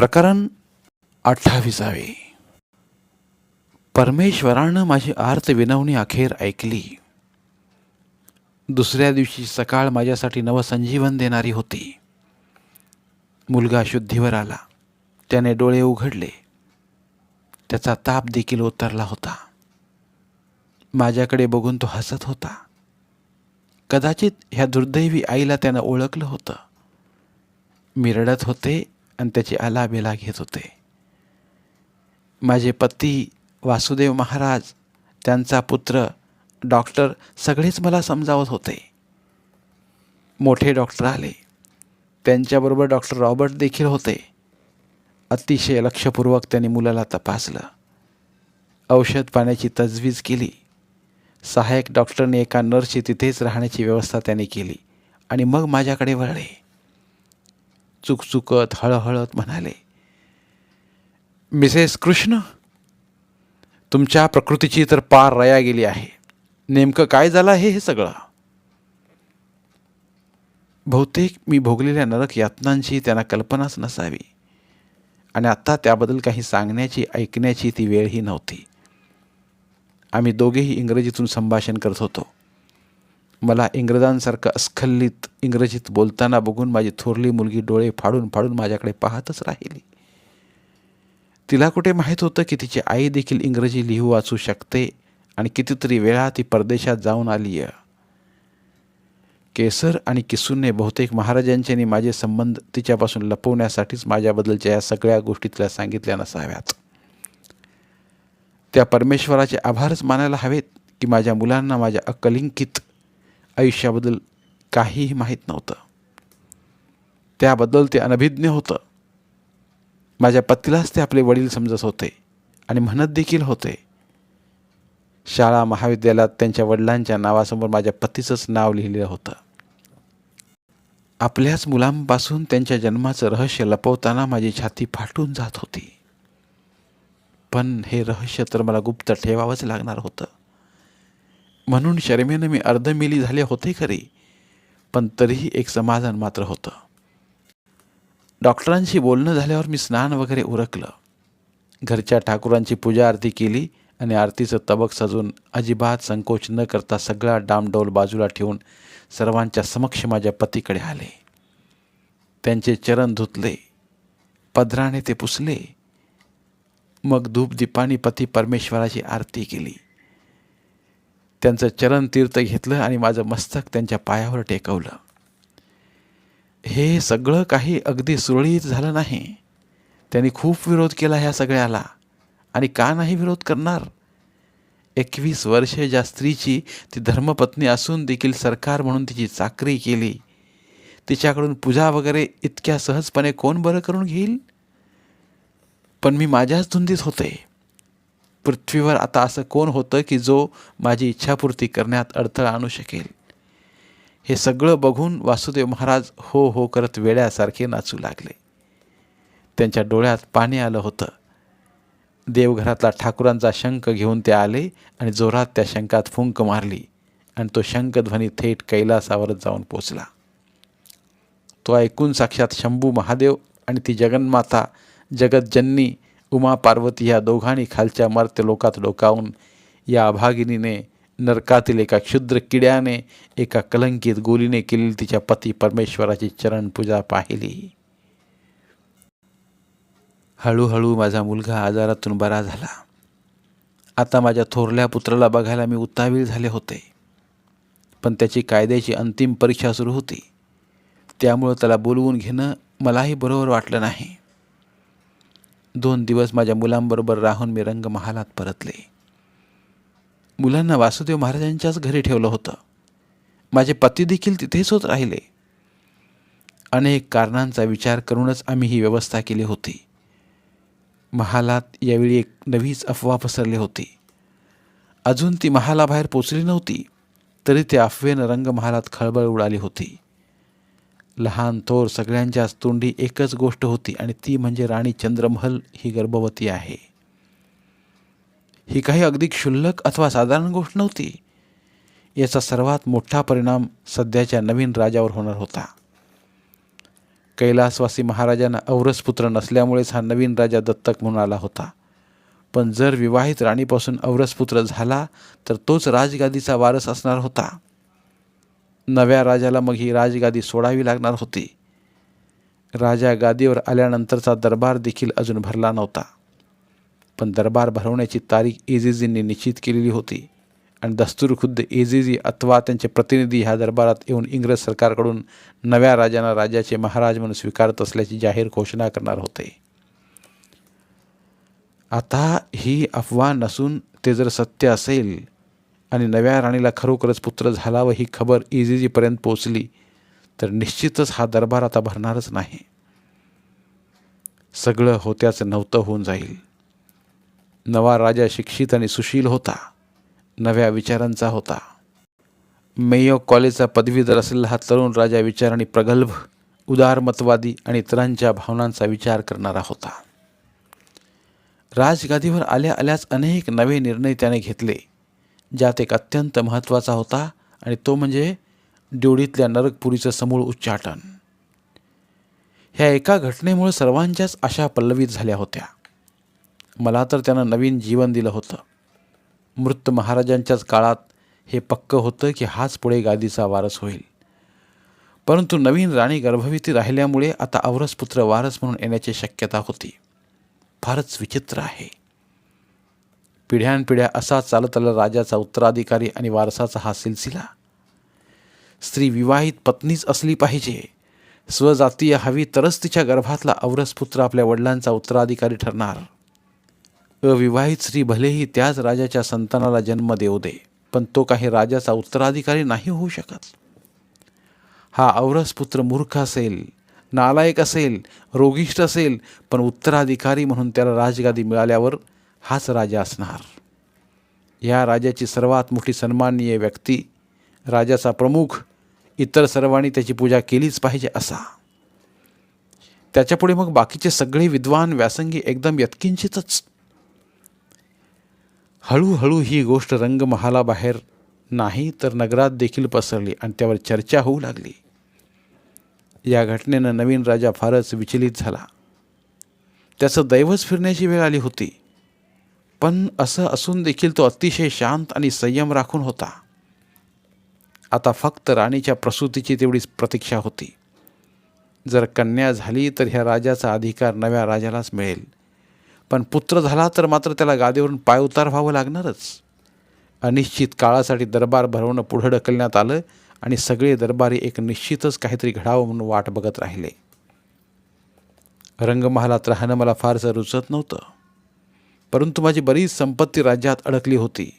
प्रकरण अठ्ठावीसावे. परमेश्वरानं माझी आर्त विनवणी अखेर ऐकली. दुसऱ्या दिवशी सकाळ माझ्यासाठी नवसंजीवन देणारी होती. मुलगा शुद्धीवर आला. त्याने डोळे उघडले. त्याचा ताप देखील उतरला होता. माझ्याकडे बघून तो हसत होता. कदाचित ह्या दुर्दैवी आईला त्यानं ओळखलं होतं. मी रडत होते आणि त्याची आलाबेला घेत होते. माझे पती वासुदेव महाराज त्यांचा पुत्र डॉक्टर सगळेच मला समजावत होते. मोठे डॉक्टर आले. त्यांच्याबरोबर डॉक्टर रॉबर्ट देखील होते. अतिशय लक्षपूर्वक त्यांनी मुलाला तपासलं. औषध पाण्याची तजवीज केली. सहाय्यक डॉक्टरने एका नर्सची तिथेच राहण्याची व्यवस्था त्याने केली आणि मग माझ्याकडे वळले. चुकचुकत हळहळत म्हणाले मिसेस कृष्ण तुमच्या प्रकृतीची तर पार रया गेली आहे. नेमकं काय झालं आहे हे सगळं? बहुतेक मी भोगलेल्या नरक यातनांची त्यांना कल्पनाच नसावी. आणि आत्ता त्याबद्दल काही सांगण्याची ऐकण्याची ती वेळही नव्हती. आम्ही दोघेही इंग्रजीतून संभाषण करत होतो. मला इंग्रजांसारखं अस्खल्लित इंग्रजीत बोलताना बघून माझी थोरली मुलगी डोळे फाडून फाडून माझ्याकडे पाहतच राहिली. तिला कुठे माहीत होतं की तिची आई देखील इंग्रजी लिहू वाचू शकते आणि कितीतरी वेळा ती परदेशात जाऊन आली आहे. केसर आणि किसूनने बहुतेक महाराजांचे आणि माझे संबंध तिच्यापासून लपवण्यासाठीच माझ्याबद्दलच्या या सगळ्या गोष्टी तिला सांगितल्या नसाव्यात. त्या परमेश्वराचे आभारच मानायला हवेत की माझ्या मुलांना माझ्या अकलिंकित आयुष्याबद्दल काहीही माहीत नव्हतं. त्याबद्दल ते अनभिज्ञ होतं. माझ्या पतीलाच ते आपले वडील समजत होते आणि म्हणत देखील होते. शाळा महाविद्यालयात त्यांच्या वडिलांच्या नावासमोर माझ्या पतीचंच नाव लिहिलेलं होतं. आपल्याच मुलांपासून त्यांच्या जन्माचं रहस्य लपवताना माझी छाती फाटून जात होती. पण हे रहस्य तर मला गुप्त ठेवावंच लागणार होतं. म्हणून शर्मेनं मी अर्धमिली झाले होते खरी पण तरीही एक समाधान मात्र होतं. डॉक्टरांशी बोलणं झाल्यावर मी स्नान वगैरे उरकलं. घरच्या ठाकुरांची पूजा आरती केली आणि आरतीचं तबक सजून अजिबात संकोच न करता सगळा डामडोल बाजूला ठेवून सर्वांच्या समक्ष माझ्या पतीकडे आले. त्यांचे चरण धुतले पदराने ते पुसले. मग धूपदीपाने पती परमेश्वराची आरती केली. त्यांचं चरण तीर्थ घेतलं आणि माझं मस्तक त्यांच्या पायावर टेकवलं. हे सगळं काही अगदी सुरळीत झालं नाही. त्यांनी खूप विरोध केला ह्या सगळ्याला. आणि का नाही विरोध करणार? एकवीस वर्ष ज्या स्त्रीची ती धर्मपत्नी असून देखील सरकार म्हणून तिची चाकरी केली. तिच्याकडून पूजा वगैरे इतक्या सहजपणे कोण बरं करून घेईल? पण मी माझ्याच धुंदीत होते. पृथ्वीवर आता असं कोण होतं की जो माझी इच्छापूर्ती करण्यात अडथळा आणू शकेल? हे सगळं बघून वासुदेव महाराज हो हो करत वेड्यासारखे नाचू लागले. त्यांच्या डोळ्यात पाणी आलं होतं. देवघरातला ठाकुरांचा शंख घेऊन ते आले आणि जोरात त्या शंखात फुंक मारली आणि तो शंखध्वनी थेट कैलासावर जाऊन पोचला. तो ऐकून साक्षात शंभू महादेव आणि ती जगन्माता जगतजन्नी उमा पार्वती ह्या दोघांनी खालच्या मर्त्य लोकात डोकावून या अभागिनीने नरकातील एका क्षुद्र किड्याने एका कलंकित गोलीने केलेली तिच्या पती परमेश्वराची चरणपूजा पाहिली. हळूहळू माझा मुलगा आजारातून बरा झाला. आता माझ्या थोरल्या पुत्राला बघायला मी उतावीळ झाले होते. पण त्याची कायद्याची अंतिम परीक्षा सुरू होती. त्यामुळं त्याला बोलवून घेणं मलाही बरोबर वाटलं नाही. दोन दिवस माझ्या मुलांबरोबर राहून मी रंगमहालात परतले. मुलांना वासुदेव महाराजांच्याच घरी ठेवलं होतं. माझे पती देखील तिथेच होत राहिले. अनेक कारणांचा विचार करूनच आम्ही ही व्यवस्था केली होती. महालात यावेळी एक नवीच अफवा पसरली होती. अजून ती महालाबाहेर पोचली नव्हती तरी त्या अफवेनं रंगमहालात खळबळ उडाली होती. लहान थोर सगळ्यांच्याच तोंडी एकच गोष्ट होती आणि ती म्हणजे राणी चंद्रमहल ही गर्भवती आहे. ही काही अगदी क्षुल्लक अथवा साधारण गोष्ट नव्हती. याचा सर्वात मोठा परिणाम सध्याच्या नवीन राजावर होणार होता. कैलासवासी महाराजांना औरस पुत्र नसल्यामुळेच हा नवीन राजा दत्तक म्हणून आला होता. पण जर विवाहित राणीपासून औरसपुत्र झाला तर तोच राजगादीचा वारस असणार होता. नव्या राजाला मग ही राजगादी सोडावी लागणार होती. राजा गादीवर आल्यानंतरचा दरबार देखील अजून भरला नव्हता. पण दरबार भरवण्याची तारीख एजिजींनी निश्चित केलेली होती आणि दस्तूर खुद्द एजिजी अथवा त्यांचे प्रतिनिधी ह्या दरबारात येऊन इंग्रज सरकारकडून नव्या राजांना राजाचे महाराज म्हणून स्वीकारत असल्याची जाहीर घोषणा करणार होते. आता ही अफवा नसून ते जर सत्य असेल आणि नव्या राणीला खरोखरच पुत्र झाला व ही खबर इझिजीपर्यंत पोचली तर निश्चितच हा दरबार आता भरणारच नाही. सगळं होत्याचं नव्हतं होऊन जाईल. नवा राजा शिक्षित आणि सुशील होता नव्या विचारांचा होता. मेयो कॉलेजचा पदवीधर असलेला हा तरुण राजा विचार आणि प्रगल्भ उदारमतवादी आणि इतरांच्या भावनांचा विचार करणारा होता. राजगादीवर आल्या आल्याच अनेक नवे निर्णय त्याने घेतले. ज्यात एक अत्यंत महत्त्वाचा होता आणि तो म्हणजे ड्युडीतल्या नरकपुरीचं समूळ उच्चाटन. ह्या एका घटनेमुळे सर्वांच्याच आशा पल्लवित झाल्या होत्या. मला तर त्यानं नवीन जीवन दिलं होतं. मृत महाराजांच्याच काळात हे पक्क होतं की हाच पुढे गादीचा वारस होईल. परंतु नवीन राणी गर्भवती राहिल्यामुळे आता औरसपुत्र वारस म्हणून येण्याची शक्यता होती. फारच विचित्र आहे. पिढ्यानपिढ्या असा चालत आला राजाचा उत्तराधिकारी आणि वारसाचा हा सिलसिला. स्त्री विवाहित पत्नीच असली पाहिजे. स्वजातीय हवी तरच तिच्या गर्भातला पुत्र आपल्या वडिलांचा उत्तराधिकारी ठरणार. अविवाहित स्त्री भलेही त्याच राजाच्या संतानाला जन्म देऊ दे पण तो काही राजाचा उत्तराधिकारी नाही होऊ शकत. हा पुत्र मूर्ख असेल नालायक असेल रोगिष्ट असेल पण उत्तराधिकारी म्हणून त्याला राजगादी मिळाल्यावर हाच राजा असणार. या राजाची सर्वात मोठी सन्माननीय व्यक्ती राजाचा प्रमुख इतर सर्वांनी त्याची पूजा केलीच पाहिजे असा. त्याच्यापुढे मग बाकीचे सगळे विद्वान व्यासंगी एकदम यत्किंचितच. हळूहळू ही गोष्ट रंगमहालाबाहेर नाही तर नगरात देखील पसरली आणि त्यावर चर्चा होऊ लागली. या घटनेनं नवीन राजा फारच विचलित झाला. त्याचं दैवच फिरण्याची वेळ आली होती. पण असं असून देखील तो अतिशय शांत आणि संयम राखून होता. आता फक्त राणीच्या प्रसूतीची तेवढीच प्रतीक्षा होती. जर कन्या झाली तर ह्या राजाचा अधिकार नव्या राजालाच मिळेल. पण पुत्र झाला तर मात्र त्याला गादीवरून पायउतार व्हावं लागणारच. अनिश्चित काळासाठी दरबार भरवणं पुढं ढकलण्यात आलं आणि सगळे दरबारी एक निश्चितच काहीतरी घडावं म्हणून वाट बघत राहिले. रंगमहालात राहणं मला फारसं रुचत नव्हतं. परंतु माझी बरीच संपत्ती राज्यात अडकली होती.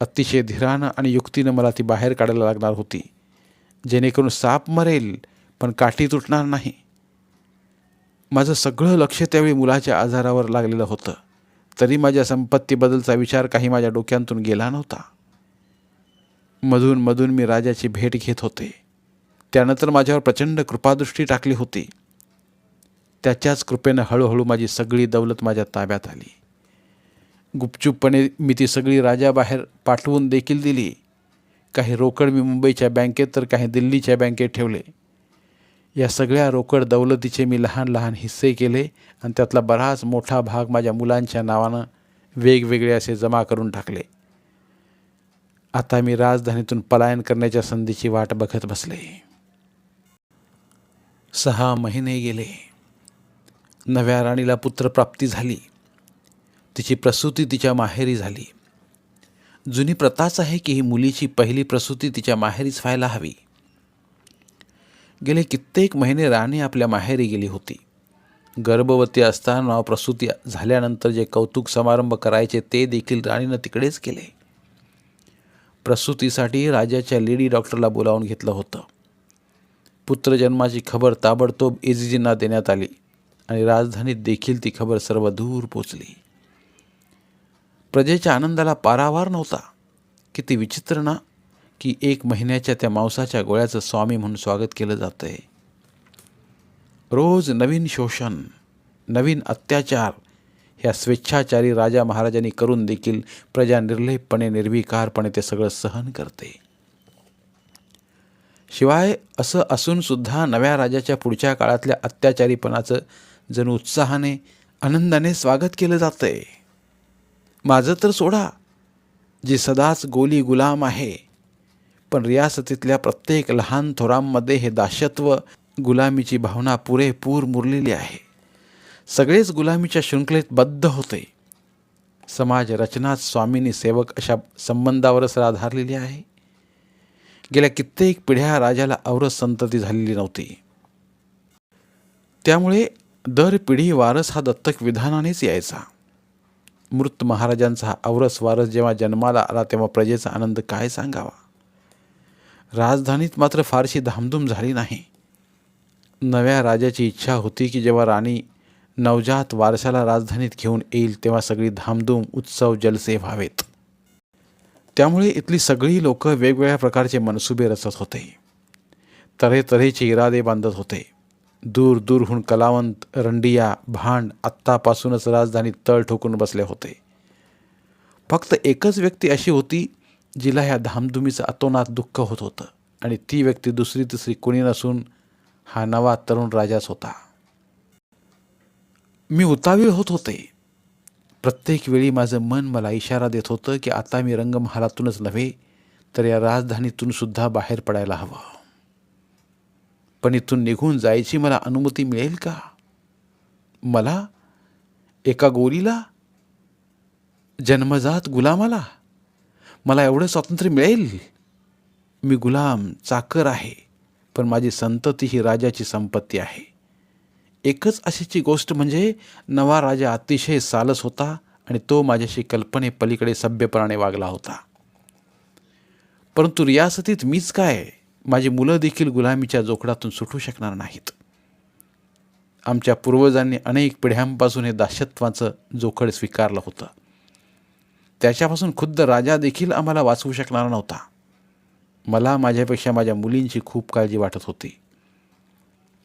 अतिशय धीरानं आणि युक्तीनं मला ती बाहेर काढायला लागणार होती. जेणेकरून साप मरेल पण काठी तुटणार नाही. माझं सगळं लक्ष त्यावेळी मुलाच्या आजारावर लागलेलं होतं. तरी माझ्या संपत्तीबद्दलचा विचार काही माझ्या डोक्यांतून गेला नव्हता. मधून मधून मी राजाची भेट घेत होते. त्यानंतर माझ्यावर प्रचंड कृपादृष्टी टाकली होती. त्याच्याच कृपेनं हळूहळू माझी सगळी दौलत माझ्या ताब्यात आली. गुपचूपपणे मी ती सगळी राजाबाहेर पाठवून देखील दिली. काही रोकड मी मुंबईच्या बँकेत तर काही दिल्लीच्या बँकेत ठेवले. या सगळ्या रोकड दौलतीचे मी लहान लहान हिस्से केले आणि त्यातला बराच मोठा भाग माझ्या मुलांच्या नावानं वेगवेगळे असे जमा करून टाकले. आता मी राजधानीतून पलायन करण्याच्या संधीची वाट बघत बसले. सहा महिने गेले. नव्या राणीला पुत्रप्राप्ती झाली. तिची प्रसूती तिच्या माहेरी झाली. जुनी प्रथाच आहे की ही मुलीची पहिली प्रसूती तिच्या माहेरीच व्हायला हवी. गेले कित्येक महिने राणी आपल्या माहेरी गेली होती. गर्भवती असताना प्रसूती झाल्यानंतर जे कौतुक समारंभ करायचे ते देखील राणीनं तिकडेच केले. प्रसूतीसाठी राजाच्या लेडी डॉक्टरला बोलावून घेतलं होतं. पुत्रजन्माची खबर ताबडतोब एजीजींना देण्यात आली. आणि राजधानीत देखील ती खबर सर्व दूर पोचली. प्रजेच्या आनंदाला पारावार नव्हता. किती विचित्र ना की एक महिन्याच्या त्या मांसाच्या गोळ्याचं स्वामी म्हणून स्वागत केलं जातंय. रोज नवीन शोषण नवीन अत्याचार ह्या स्वेच्छाचारी राजा महाराजांनी करून देखील प्रजा निर्लेपपणे निर्विकारपणे ते सगळं सहन करते. शिवाय असं असून सुद्धा नव्या राजाच्या पुढच्या काळातल्या अत्याचारीपणाचं जणू उत्साहाने आनंदाने स्वागत केलं जातंय. माझं तर सोडा जे सदाच गोली गुलाम आहे. पण रियासतीतल्या प्रत्येक लहान थोरांमध्ये हे दाशत्व गुलामीची भावना पुरेपूर मुरलेली आहे. सगळेच गुलामीच्या शृंखलेत बद्ध होते. समाज रचनाच स्वामीनी सेवक अशा संबंधावरच आधारलेली आहे. गेल्या कित्येक पिढ्या राजाला औरस संतती झालेली नव्हती. त्यामुळे दर पिढी वारस हा दत्तक विधानानेच यायचा. मृत महाराजांचा हा औरस वारस जेव्हा जन्माला आला तेव्हा प्रजेचा आनंद काय सांगावा? राजधानीत मात्र फारशी धामधूम झाली नाही. नव्या राजाची इच्छा होती की जेव्हा राणी नवजात वारसाला राजधानीत घेऊन येईल तेव्हा सगळी धामधूम उत्सव जलसे व्हावेत. त्यामुळे इथली सगळी लोकं वेगवेगळ्या प्रकारचे मनसुबे रचत होते. तऱ्हेतऱ्हेचे इरादे बांधत होते. दूर दूरहून कलावंत रंडिया भांड आत्तापासूनच राजधानीत तळ ठोकून बसले होते. फक्त एकच व्यक्ती अशी होती जिला ह्या धामधुमीचं अतोनात दुःख होत होतं. आणि ती व्यक्ती दुसरी तिसरी कोणी नसून हा नवा तरुण राजाच होता. मी उतावीळ होत होते. प्रत्येक वेळी माझं मन मला इशारा देत होतं की आता मी रंगमहालातूनच नव्हे तर या राजधानीतून सुद्धा बाहेर पडायला हवं. पण इथून निघून जायची मला अनुमती मिळेल का? मला एका गोरीला जन्मजात गुलामाला मला एवढं स्वातंत्र्य मिळेल? मी गुलाम चाकर आहे पण माझी संतती ही राजाची संपत्ती आहे. एकच अशीची गोष्ट म्हणजे नवा राजा अतिशय सालस होता आणि तो माझ्याशी कल्पने पलीकडे सभ्यपणाने वागला होता. परंतु रियासतीत मीच काय? माझी मुलं देखील गुलामीच्या जोखडातून सुटू शकणार नाहीत. आमच्या पूर्वजांनी अनेक पिढ्यांपासून हे दाशत्वाचं जोखड स्वीकारलं होतं. त्याच्यापासून खुद्द राजा देखील आम्हाला वाचवू शकणार नव्हता. मला माझ्यापेक्षा माझ्या मुलींची खूप काळजी वाटत होती.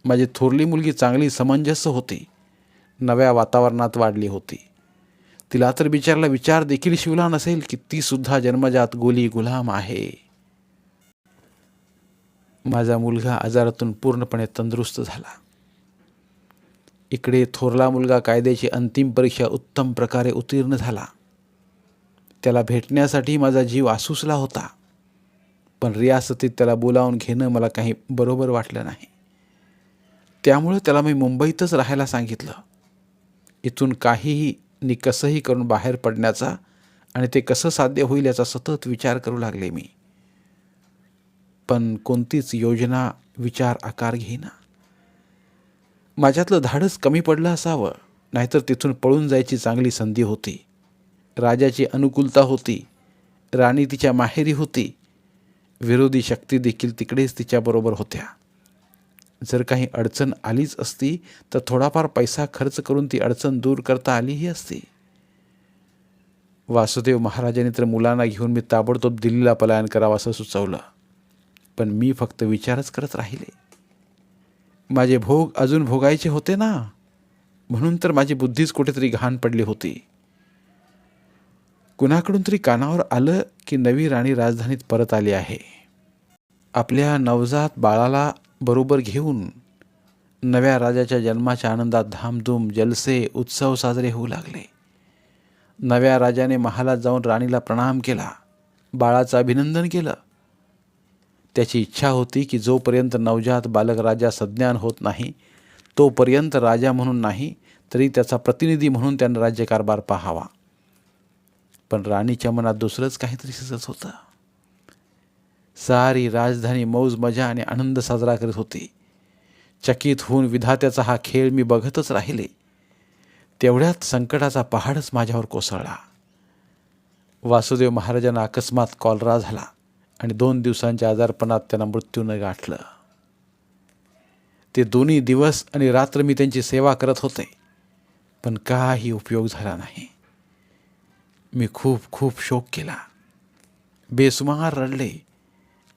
माझी थोरली मुलगी चांगली समंजस्य होती. नव्या वातावरणात वाढली होती. तिला तर बिचारला विचार देखील शिवला नसेल की तीसुद्धा जन्मजात गोली गुलाम आहे. माझा मुलगा आजारातून पूर्णपणे तंदुरुस्त झाला. इकडे थोरला मुलगा कायद्याची अंतिम परीक्षा उत्तम प्रकारे उत्तीर्ण झाला. त्याला भेटण्यासाठी माझा जीव आसूसला होता. पण रियासतीत त्याला बोलावून घेणं मला काही बरोबर वाटलं नाही. त्यामुळं त्याला मी मुंबईतच राहायला सांगितलं. इथून काहीही नि कसंही करून बाहेर पडण्याचा आणि ते कसं साध्य होईल याचा सतत विचार करू लागले मी. पण कोणतीच योजना विचार आकार घेईना. माझ्यातलं धाडस कमी पडलं असावं नाहीतर तिथून पळून जायची चांगली संधी होती. राजाची अनुकूलता होती राणी तिच्या माहेरी होती विरोधी शक्ती देखील तिकडेच तिच्याबरोबर होत्या. जर काही अडचण आलीच असती तर थोडाफार पैसा खर्च करून ती अडचण दूर करता आलीही असती. वासुदेव महाराजांनी तर मुलांना घेऊन मी ताबडतोब दिल्लीला पलायन करावं असं सुचवलं. पण मी फक्त विचारच करत राहिले. माझे भोग अजून भोगायचे होते ना? म्हणून तर माझी बुद्धीच कुठेतरी घाण पडली होती. कुणाकडून तरी कानावर आलं की नवी राणी राजधानीत परत आली आहे. आपल्या नवजात बाळाला बरोबर घेऊन नव्या राजाच्या जन्माच्या आनंदात धामधूम जलसे उत्सव साजरे होऊ लागले. नव्या राजाने महालात जाऊन राणीला प्रणाम केला. बाळाचं अभिनंदन केलं. त्याची इच्छा होती की जोपर्यंत नवजात बालक राजा सज्ञान होत नाही तोपर्यंत राजा म्हणून नाही तरी त्याचा प्रतिनिधी म्हणून त्यानं राज्यकारभार पाहावा. पण राणीच्या मनात दुसरंच काहीतरी सुचत होतं. सारी राजधानी मौज मजा आणि आनंद साजरा करत होती. चकित होऊन विधात्याचा हा खेळ मी बघतच राहिले. तेवढ्यात संकटाचा पहाडच माझ्यावर कोसळला. वासुदेव महाराजांना अकस्मात कॉलरा झाला. आणि दोन दिवसांच्या आजारपणात त्यांना मृत्यूनं गाठलं. ते दोन्ही दिवस आणि रात्र मी त्यांची सेवा करत होते पण काही उपयोग झाला नाही. मी खूप खूप शोक केला. बेसुमार रडले.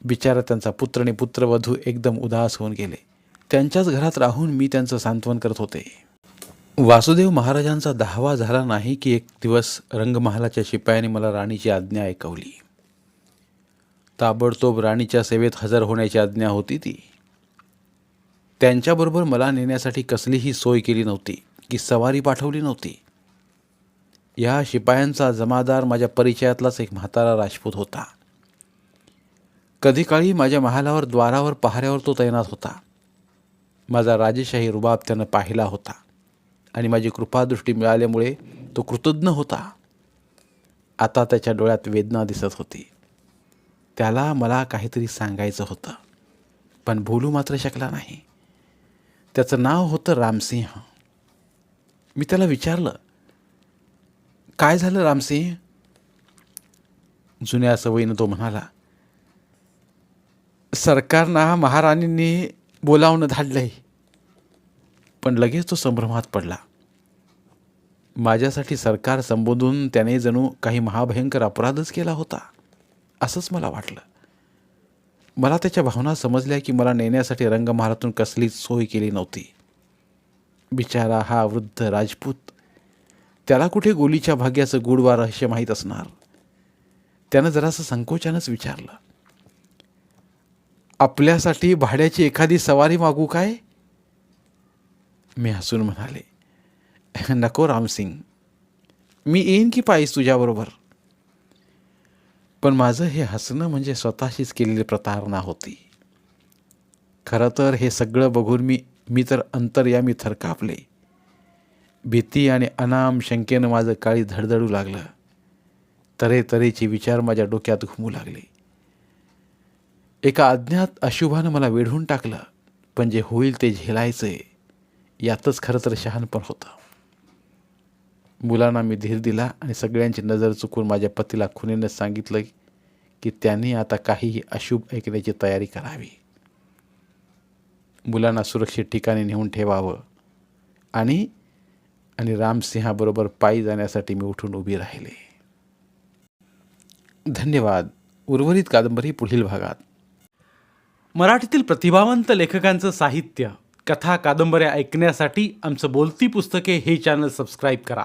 बिचारा त्यांचा पुत्र आणि पुत्रवधू एकदम उदास होऊन गेले. त्यांच्याच घरात राहून मी त्यांचं सांत्वन करत होते. वासुदेव महाराजांचा दहावा झाला नाही की एक दिवस रंगमहालाच्या शिपायाने मला राणीची आज्ञा ऐकवली. ताबडतोब राणीच्या सेवेत हजर होण्याची आज्ञा होती ती. त्यांच्याबरोबर मला नेण्यासाठी कसलीही सोय केली नव्हती की सवारी पाठवली नव्हती. या शिपायांचा जमादार माझ्या परिचयातलाच एक म्हातारा राजपूत होता. कधी काळी माझ्या महालावर द्वारावर पहाऱ्यावर तो तैनात होता. माझा राजेशाही रुबाब त्यानं पाहिला होता आणि माझी कृपादृष्टी मिळाल्यामुळे तो कृतज्ञ होता. आता त्याच्या डोळ्यात वेदना दिसत होती. त्याला मला काहीतरी सांगायचं होतं. पण बोलू मात्र शकला नाही. त्याचं नाव होतं रामसिंह. मी त्याला विचारलं काय झालं रामसिंह? जुन्या सवयीनं तो म्हणाला सरकारनं महाराणींनी बोलावणं धाडलंय. पण लगेच तो संभ्रमात पडला. माझ्यासाठी सरकार संबोधून त्याने जणू काही महाभयंकर अपराधच केला होता. असंच मला वाटलं. मला त्याच्या भावना समजल्या की मला नेण्यासाठी रंगमहालातून कसलीच सोय केली नव्हती. बिचारा हा वृद्ध राजपूत. त्याला कुठे गोलीच्या भाग्याचं गूढवा रहस्य माहीत असणार? त्यानं जरासं संकोचानंच विचारलं. आपल्यासाठी भाड्याची एखादी सवारी मागू काय? मी हसून म्हणाले नको रामसिंग. मी येईन की पाहिज तुझ्याबरोबर. पण माझं हे हसणं म्हणजे स्वतःशीच केलेली प्रतारणा होती. खरं तर हे सगळं बघून मी मी तर अंतर्यामी थरकापले. भीती आणि अनाम शंकेनं माझं काळी धडधडू लागलं. तरे तऱ्हेचे विचार माझ्या डोक्यात घुमू लागले. एका अज्ञात अशुभानं मला वेढून टाकलं पण जे होईल ते झेलायचंय यातच खरं तर शहाणपण होतं. मुलांना मी धीर दिला आणि सगळ्यांची नजर चुकून माझ्या पतीला खुनीनं सांगितलं की त्यांनी आता काहीही अशुभ ऐकण्याची तयारी करावी. मुलांना सुरक्षित ठिकाणी नेऊन ठेवावं. आणि आणि रामसिंहाबरोबर पायी जाण्यासाठी मी उठून उभी राहिले. धन्यवाद. उर्वरित कादंबरी पुढील भागात. मराठीतील प्रतिभावंत लेखकांचं साहित्य कथा कादंबऱ्या ऐकण्यासाठी आमचं बोलती पुस्तके हे चॅनल सबस्क्राईब करा.